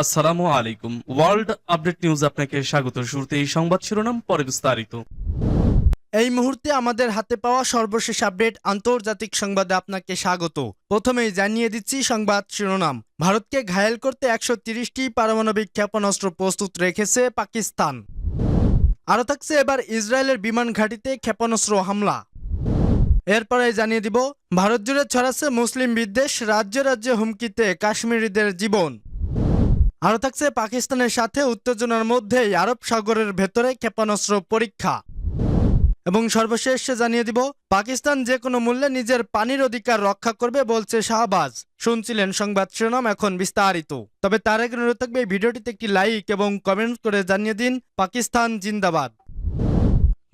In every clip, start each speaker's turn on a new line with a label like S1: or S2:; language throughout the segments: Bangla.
S1: আসসালামু আলাইকুম। ওয়ার্ল্ড আপডেট নিউজ আপনাকে স্বাগত। শুরুতে এই সংবাদ শিরোনাম, পরে বিস্তারিত।
S2: এই মুহূর্তে আমাদের হাতে পাওয়া সর্বশেষ আপডেট আন্তর্জাতিক সংবাদে আপনাকে স্বাগত। প্রথমেই জানিয়ে দিচ্ছি সংবাদ শিরোনাম। ভারতকে ঘায়েল করতে একশো তিরিশটি পারমাণবিক ক্ষেপণাস্ত্র প্রস্তুত রেখেছে পাকিস্তান। আরও থাকছে এবার ইসরায়েলের বিমান ঘাঁটিতে ক্ষেপণাস্ত্র হামলা। এরপরে জানিয়ে দিব, ভারত জুড়ে ছড়াচ্ছে মুসলিম বিদ্বেষ, রাজ্য রাজ্যে হুমকিতে কাশ্মীরিদের জীবন। আরও থাকছে পাকিস্তানের সাথে উত্তেজনার মধ্যেই আরব সাগরের ভেতরে ক্ষেপণাস্ত্র পরীক্ষা। এবং সর্বশেষ জানিয়ে দিব, পাকিস্তান যে কোনো মূল্যে নিজের পানির অধিকার রক্ষা করবে বলছে শাহবাজ। শুনছিলেন সংবাদ শিরোনাম, এখন বিস্তারিত। তবে তার আগে অনুরোধ থাকবে, এই ভিডিওটিতে একটি লাইক এবং কমেন্ট করে জানিয়ে দিন, পাকিস্তান জিন্দাবাদ।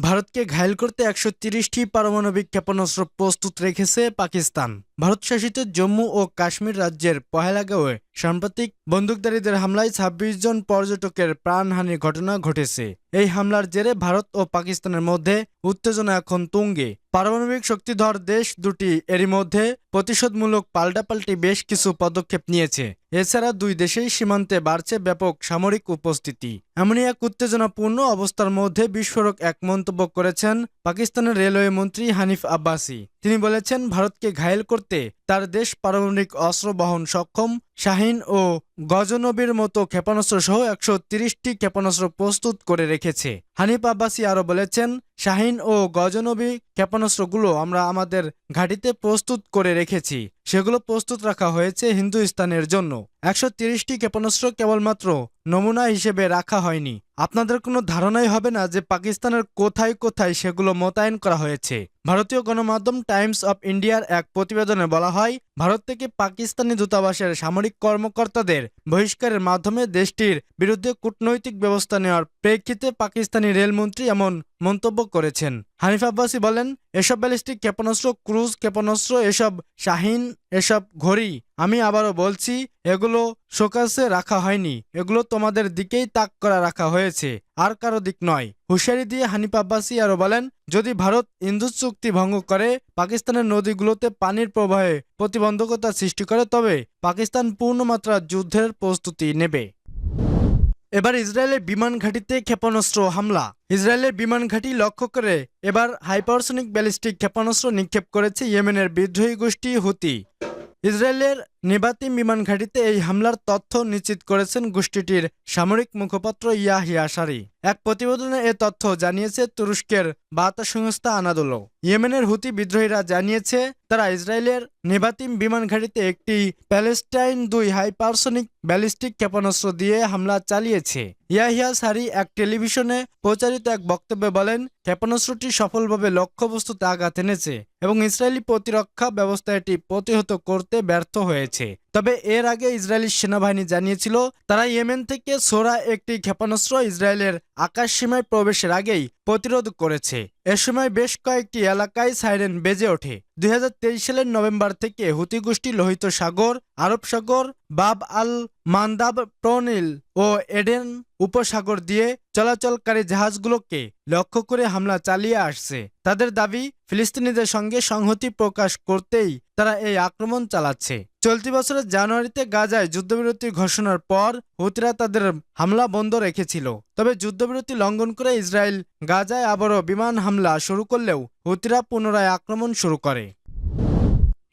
S2: ভারতকে ঘায়েল করতে একশো তিরিশটি পারমাণবিক ক্ষেপণাস্ত্র প্রস্তুত রেখেছে পাকিস্তান। ভারত শাসিত জম্মু ও কাশ্মীর রাজ্যের পহেলাগাঁওয়ে সাম্প্রতিক বন্দুকধারীদের হামলায় ছাব্বিশ জন পর্যটকের প্রাণহানির ঘটনা ঘটেছে। এই হামলার জেরে ভারত ও পাকিস্তানের মধ্যে উত্তেজনা এখন তুঙ্গে। পারমাণবিক শক্তিধর দেশ দুটি এরই মধ্যে প্রতিশোধমূলক পাল্টাপাল্টি বেশ কিছু পদক্ষেপ নিয়েছে। এছাড়া দুই দেশেই সীমান্তে বাড়ছে ব্যাপক সামরিক উপস্থিতি। এমনই এক উত্তেজনাপূর্ণ অবস্থার মধ্যে বিস্ফোরক এক মন্তব্য করেছেন পাকিস্তানের রেলওয়ে মন্ত্রী হানিফ আব্বাসি। তিনি বলেছেন ভারতকে ঘায়েল করতে তার দেশ পারমাণবিক অস্ত্র বহন সক্ষম, শাহিন ও গজনবীর মতো ক্ষেপণাস্ত্র সহ একশো তিরিশটি ক্ষেপণাস্ত্র প্রস্তুত করে রেখেছে। হানিফ আব্বাসি আরও বলেছেন, শাহিন ও গজনবী ক্ষেপণাস্ত্রগুলো আমরা আমাদের ঘাঁটিতে প্রস্তুত করে রেখেছি। সেগুলো প্রস্তুত রাখা হয়েছে হিন্দুস্তানের জন্য। একশো তিরিশটি ক্ষেপণাস্ত্র কেবলমাত্র নমুনা হিসেবে রাখা হয়নি। আপনাদের কোনো ধারণাই হবে না যে পাকিস্তানের কোথায় কোথায় সেগুলো মোতায়েন করা হয়েছে। ভারতীয় গণমাধ্যম টাইমস অব ইন্ডিয়ার এক প্রতিবেদনে বলা হয় ভারত থেকে পাকিস্তানি দূতাবাসের সামরিক কর্মকর্তাদের বহিষ্কারের মাধ্যমে দেশটির বিরুদ্ধে কূটনৈতিক ব্যবস্থা নেওয়ার প্রেক্ষিতে পাকিস্তানি রেলমন্ত্রী এমন মন্তব্য করেছেন। হানিফ আব্বাসি বলেন, এসব ব্যালিস্টিক ক্ষেপণাস্ত্র, ক্রুজ ক্ষেপণাস্ত্র, এসব শাহিন, এসব ঘড়ি, আমি আবারও বলছি, এগুলো শোকাসে রাখা হয়নি। এগুলো তোমাদের দিকেই তাক করা রাখা হয়েছে, আর কারও দিক নয়। হুঁশিয়ারি দিয়ে হানিফ আব্বাসি আরও বলেন যদি ভারত ইন্দু চুক্তি ভঙ্গ করে, পাকিস্তানের নদীগুলোতে পানির প্রবাহে প্রতিবন্ধকতা সৃষ্টি করে, তবে পাকিস্তান পূর্ণমাত্রা যুদ্ধের প্রস্তুতি নেবে। এবার ইসরায়েলের বিমান ঘাঁটিতে ক্ষেপণাস্ত্র হামলা। ইসরায়েলের বিমান ঘাঁটি লক্ষ্য করে এবার হাইপারসনিক ব্যালিস্টিক ক্ষেপণাস্ত্র নিক্ষেপ করেছে ইয়েমেনের বিদ্রোহী গোষ্ঠী হুতি। ইসরায়েলের নেবাতিম বিমান ঘাঁটিতে এই হামলার তথ্য নিশ্চিত করেছেন গোষ্ঠীটির সামরিক মুখপাত্র ইয়াহিয়া সারি এক প্রতিবেদনে এ তথ্য জানিয়েছে তুরস্কের বার্তা সংস্থা আনাদোলো। ইয়েমেনের হুতি বিদ্রোহীরা জানিয়েছে, তারা ইসরায়েলের নেবাতিম বিমান ঘাঁটিতে একটি প্যালেস্টাইন দুই হাইপারসনিক ব্যালিস্টিক ক্ষেপণাস্ত্র দিয়ে হামলা চালিয়েছে। ইয়াহিয়া সারি এক টেলিভিশনে প্রচারিত এক বক্তব্যে বলেন, ক্ষেপণাস্ত্রটি সফলভাবে লক্ষ্যবস্তুতে আঘাত এনেছে এবং ইসরায়েলি প্রতিরক্ষা ব্যবস্থা এটি প্রতিহত করতে ব্যর্থ হয়েছে। তবে এর আগে ইসরায়েলি সেনাবাহিনী জানিয়েছিল, তারা ইয়েমেন থেকে সোরা একটি ক্ষেপণাস্ত্র ইসরায়েলের আকাশ সীমায় প্রবেশের আগেই প্রতিরোধ করেছে। এ সময় বেশ কয়েকটি এলাকায় সাইরেন বেজে ওঠে। দুই হাজার তেইশ সালের নভেম্বর থেকে হুতি গোষ্ঠী লোহিত সাগর, আরব সাগর, বাব আল মান্দাব, প্রনিল ও এডেন উপসাগর দিয়ে চলাচলকারী জাহাজগুলোকে লক্ষ্য করে হামলা চালিয়ে আসছে। তাদের দাবি, ফিলিস্তিনিদের সঙ্গে সংহতি প্রকাশ করতেই তারা এই আক্রমণ চালাচ্ছে। চলতি বছরের জানুয়ারিতে গাজায় যুদ্ধবিরতি ঘোষণার পর হুতিরা তাদের হামলা বন্ধ রেখেছিল। তবে যুদ্ধবিরতি লঙ্ঘন করে ইসরায়েল গাজায় আবারও বিমান হামলা শুরু করলেও হুতিরা পুনরায় আক্রমণ শুরু করে।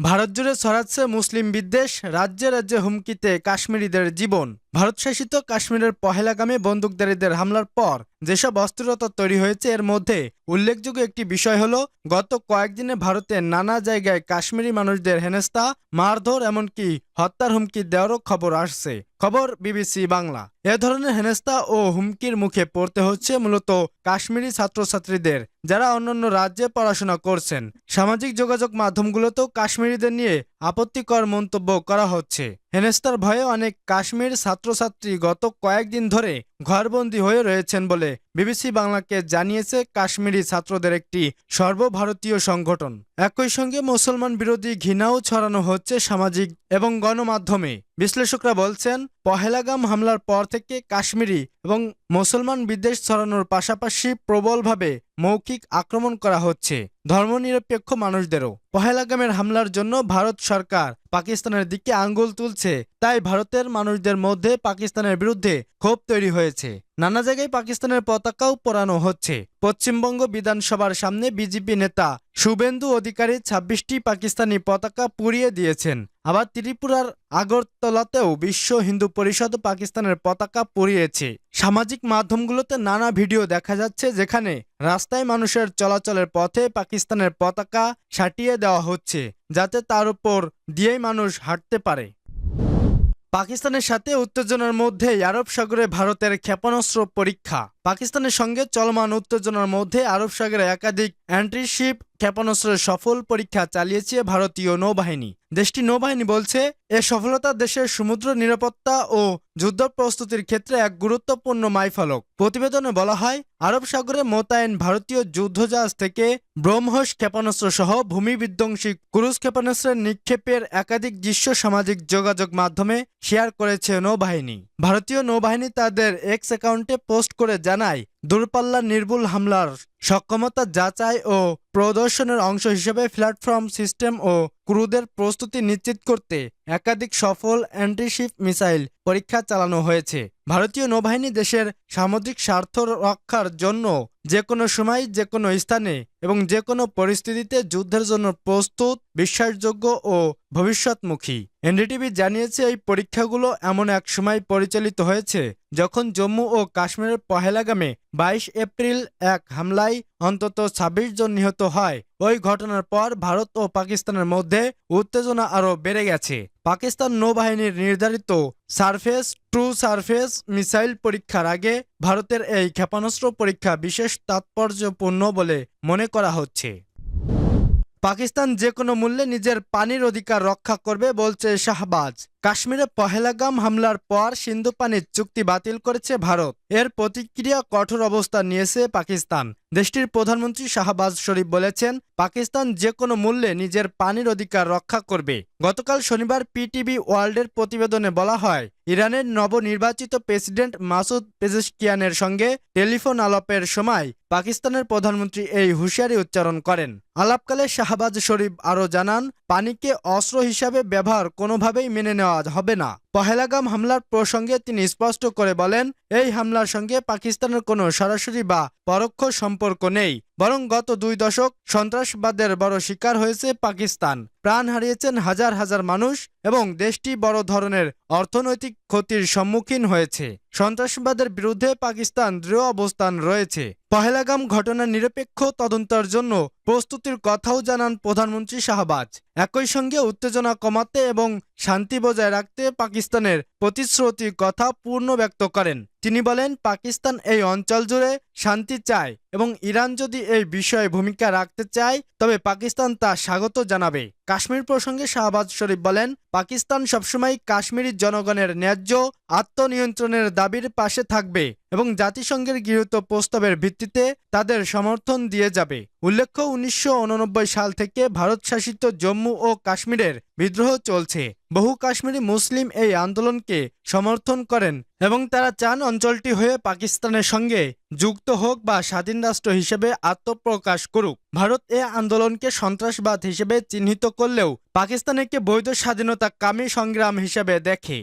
S2: ভারত জুড়ে ছড়াচ্ছে মুসলিম বিদ্বেষ, রাজ্যে রাজ্যে হুমকিতে কাশ্মীরিদের জীবন। ভারত শাসিত কাশ্মীরের পহেলাগামী বন্দুকধারীদের হামলার পর যেসব অস্থিরতা তৈরি হয়েছে, এর মধ্যে উল্লেখযোগ্য একটি বিষয় হলো, গত কয়েকদিনে ভারতের নানা জায়গায় কাশ্মীরি মানুষদের হেনস্তা মারধর, এমনকি হত্যার হুমকি দেওয়ারও খবর আসছে। খবর বিবিসি বাংলা। এ ধরনের হেনস্তা ও হুমকির মুখে পড়তে হচ্ছে মূলত কাশ্মীরি ছাত্রছাত্রীদের, যারা অন্যান্য রাজ্যে পড়াশোনা করছেন। সামাজিক যোগাযোগ মাধ্যমগুলোতেও কাশ্মীরিদের নিয়ে আপত্তিকর মন্তব্য করা হচ্ছে। হেনেস্তার ভয়ে অনেক কাশ্মীর ছাত্রছাত্রী গত কয়েকদিন ধরে ঘরবন্দি হয়ে রয়েছেন বলে বিবিসি বাংলাকে জানিয়েছে কাশ্মীরি ছাত্রদের একটি সর্বভারতীয় সংগঠন। একই সঙ্গে মুসলমান বিরোধী ঘৃণাও ছড়ানো হচ্ছে সামাজিক এবং গণমাধ্যমে। বিশ্লেষকরা বলছেন, পহেলাগাম হামলার পর থেকে কাশ্মীরি এবং মুসলমান বিদ্বেষ ছড়ানোর পাশাপাশি প্রবলভাবে মৌখিক আক্রমণ করা হচ্ছে ধর্মনিরপেক্ষ মানুষদেরও। পহেলাগামের হামলার জন্য ভারত সরকার পাকিস্তানের দিকে আঙ্গুল তুলছে তাই ভারতের মানুষদের মধ্যে পাকিস্তানের বিরুদ্ধে ক্ষোভ তৈরি হয়েছে। নানা জায়গায় পাকিস্তানের পতাকাও পোড়ানো হচ্ছে। পশ্চিমবঙ্গ বিধানসভার সামনে বিজেপি নেতা শুভেন্দু অধিকারী ছাব্বিশটি পাকিস্তানি পতাকা পুড়িয়ে দিয়েছেন। আবার ত্রিপুরার আগরতলাতেও বিশ্ব হিন্দু পরিষদ পাকিস্তানের পতাকা পুড়িয়েছে। সামাজিক মাধ্যমগুলোতে নানা ভিডিও দেখা যাচ্ছে যেখানে রাস্তায় মানুষের চলাচলের পথে পাকিস্তানের পতাকা সাটিয়ে দেওয়া হচ্ছে, যাতে তার উপর দিয়েই মানুষ হাঁটতে পারে। পাকিস্তানের সাথে উত্তেজনার মধ্যে আরব সাগরে ভারতের ক্ষেপণাস্ত্র পরীক্ষা। পাকিস্তানের সঙ্গে চলমান উত্তেজনার মধ্যে আরব সাগরে একাধিক অ্যান্টিশিপ ক্ষেপণাস্ত্রের সফল পরীক্ষা চালিয়েছে ভারতীয় নৌবাহিনী। দেশটি নৌবাহিনী বলছে, এ সফলতা দেশের সমুদ্র নিরাপত্তা ও যুদ্ধ প্রস্তুতির ক্ষেত্রে এক গুরুত্বপূর্ণ মাইফলক প্রতিবেদনে বলা হয়, আরব সাগরে মোতায়েন ভারতীয় যুদ্ধজাহাজ থেকে ব্রহ্মস ক্ষেপণাস্ত্র সহ ভূমি বিধ্বংসী ক্রুজ ক্ষেপণাস্ত্রের নিক্ষেপের একাধিক দৃশ্য সামাজিক যোগাযোগ মাধ্যমে শেয়ার করেছে নৌবাহিনী। ভারতীয় নৌবাহিনী তাদের এক্স অ্যাকাউন্টে পোস্ট করে জানায় দূরপাল্লার নির্ভুল হামলার সক্ষমতা যাচাই ও প্রদর্শনের অংশ হিসেবে প্ল্যাটফর্ম সিস্টেম ও ক্রুদের প্রস্তুতি নিশ্চিত করতে একাধিক সফল অ্যান্টিশিপ মিসাইল পরীক্ষা চালানো হয়েছে। ভারতীয় নৌবাহিনী দেশের সামুদ্রিক স্বার্থ রক্ষার জন্য যে কোনো সময় যে কোনো স্থানে এবং যে কোনো পরিস্থিতিতে যুদ্ধের জন্য প্রস্তুত, বিশ্বাসযোগ্য ও ভবিষ্যৎমুখী। এনডিটিভি জানিয়েছে, এই পরীক্ষাগুলো এমন এক সময় পরিচালিত হয়েছে যখন জম্মু ও কাশ্মীরের পহেলাগামে বাইশ এপ্রিল এক হামলায় অন্তত ছাব্বিশ জন নিহত হয়। ওই ঘটনার পর ভারত ও পাকিস্তানের মধ্যে উত্তেজনা আরও বেড়ে গেছে। পাকিস্তান নৌবাহিনীর নির্ধারিত সারফেস, ট্রু সারফেস মিসাইল পরীক্ষার আগে ভারতের এই ক্ষেপণাস্ত্র পরীক্ষা বিশেষ তাৎপর্যপূর্ণ বলে মনে করা হচ্ছে। পাকিস্তান যে কোনো মূল্যে নিজের পানির অধিকার রক্ষা করবে বলছে শাহবাজ। কাশ্মীরে পহেলাগাম হামলার পর সিন্ধু পানির চুক্তি বাতিল করেছে ভারত। এর প্রতিক্রিয়া কঠোর অবস্থান নিয়েছে পাকিস্তান। দেশটির প্রধানমন্ত্রী শাহবাজ শরীফ বলেছেন, পাকিস্তান যে কোনো মূল্যে নিজের পানির অধিকার রক্ষা করবে। গতকাল শনিবার পিটিভি ওয়ার্ল্ডের প্রতিবেদনে বলা হয়, ইরানের নবনির্বাচিত প্রেসিডেন্ট মাসুদ পেজেশকিয়ানের সঙ্গে টেলিফোন আলাপের সময় পাকিস্তানের প্রধানমন্ত্রী এই হুঁশিয়ারি উচ্চারণ করেন। আলাপকালে শাহবাজ শরীফ আরও জানান, পানিকে অস্ত্র হিসাবে ব্যবহার কোনোভাবেই মেনে নেওয়া হবে না। পহেলাগাম হামলার প্রসঙ্গে তিনি স্পষ্ট করে বলেন, এই হামলার সঙ্গে পাকিস্তানের কোনো সরাসরি বা পরোক্ষ সম্পর্ক নেই। বরং গত দুই দশক সন্ত্রাসবাদের বড় শিকার হয়েছে পাকিস্তান। প্রাণ হারিয়েছেন হাজার হাজার মানুষ এবং দেশটি বড় ধরনের অর্থনৈতিক ক্ষতির সম্মুখীন হয়েছে। সন্ত্রাসবাদের বিরুদ্ধে পাকিস্তান দৃঢ় অবস্থান রয়েছে। পহেলাগাম ঘটনার নিরপেক্ষ তদন্তের জন্য প্রস্তুতির কথাও জানান প্রধানমন্ত্রী শাহবাজ। একই সঙ্গে উত্তেজনা কমাতে এবং শান্তি বজায় রাখতে পাকিস্তানের প্রতিশ্রুতির কথা পূর্ণ ব্যক্ত করেন। তিনি বলেন, পাকিস্তান এই অঞ্চল জুড়ে শান্তি চায় এবং ইরান যদি এই বিষয়ে ভূমিকা রাখতে চায়, তবে পাকিস্তান তা স্বাগত জানাবে। কাশ্মীর প্রসঙ্গে শাহবাজ শরীফ বলেন, পাকিস্তান সবসময় কাশ্মীরি জনগণের ন্যায্য আত্মনিয়ন্ত্রণের দাবির পাশে থাকবে এবং জাতিসংঘের গৃহীত প্রস্তাবের ভিত্তিতে তাদের সমর্থন দিয়ে যাবে। উল্লেখ্য, উনিশশো উননব্বই সাল থেকে ভারত শাসিত জম্মু ও কাশ্মীরের বিদ্রোহ চলছে। বহু কাশ্মীরি মুসলিম এই আন্দোলনকে সমর্থন করেন এবং তারা চান অঞ্চলটি হয়ে পাকিস্তানের সঙ্গে যুক্ত হোক বা স্বাধীন রাষ্ট্র হিসেবে আত্মপ্রকাশ করুক। ভারত এ আন্দোলনকে সন্ত্রাসবাদ হিসেবে চিহ্নিত করলেও পাকিস্তানকে বৈধ স্বাধীনতা কামী সংগ্রাম হিসেবে দেখে।